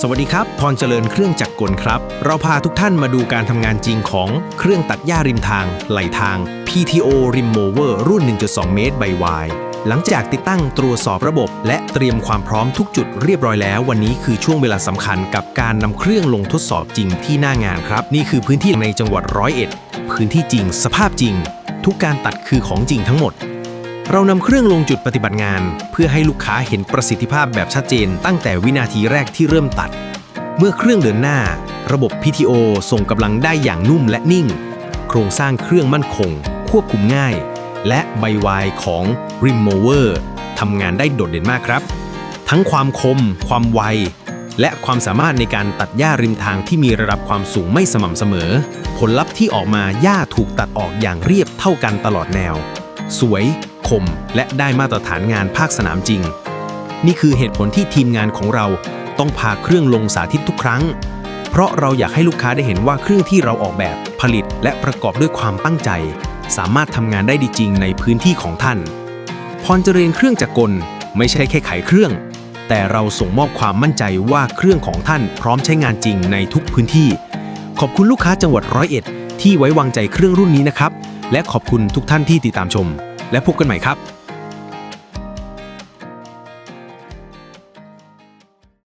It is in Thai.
สวัสดีครับ พรเจริญเครื่องจักรกลครับ เราพาทุกท่านมาดูการทำงานจริงของเครื่องตัดหญ้าริมทาง ไหลทาง PTO Rim Mower รุ่น 1.2 เมตรใบวายหลังจากติดตั้งตรวจสอบระบบ และเตรียมความพร้อมทุกจุดเรียบร้อยแล้ว วันนี้คือช่วงเวลาสำคัญกับการนำเครื่องลงทดสอบจริงที่หน้างานครับ นี่คือพื้นที่ในจังหวัดร้อยเอ็ดพื้นที่จริง สภาพจริง ทุกการตัดคือของจริงทั้งหมด เรานำเครื่องลงจุดปฏิบัติงาน เพื่อให้ลูกค้าเห็นประสิทธิภาพแบบชัดเจน ตั้งแต่วินาทีแรกที่เริ่มตัด เมื่อเครื่องเดินหน้า ระบบ PTO ส่งกำลังได้อย่างนุ่มและนิ่ง โครงสร้างเครื่องมั่นคง ควบคุมง่าย และใบวายของ Rim Mower ทำงานได้โดดเด่นมากครับ ทั้งความคม ความไว และความสามารถในการตัดหญ้าริมทางที่มีระดับความสูงไม่สม่ำเสมอ ผลลัพธ์ที่ออกมาหญ้าถูกตัดออกอย่างเรียบเท่ากันตลอดแนว สวย ม และได้มาตรฐานงานภาคสนามจริง นี่คือเหตุผลที่ทีมงานของเราต้องพาเครื่องลงสาธิตทุกครั้ง เพราะเราอยากให้ลูกค้าได้เห็นว่าเครื่องที่เราออกแบบผลิตและประกอบด้วยความตั้งใจ สามารถทำงานได้ดีจริงในพื้นที่ของท่าน พรเจริญเครื่องจักรกลไม่ใช่แค่ขายเครื่อง แต่เราส่งมอบความมั่นใจว่าเครื่องของท่านพร้อมใช้งานจริงในทุกพื้นที่ ขอบคุณลูกค้าจังหวัดร้อยเอ็ดที่ไว้วางใจเครื่องรุ่นนี้นะครับ และขอบคุณทุกท่านที่ติดตามชม และพบกันใหม่ครับ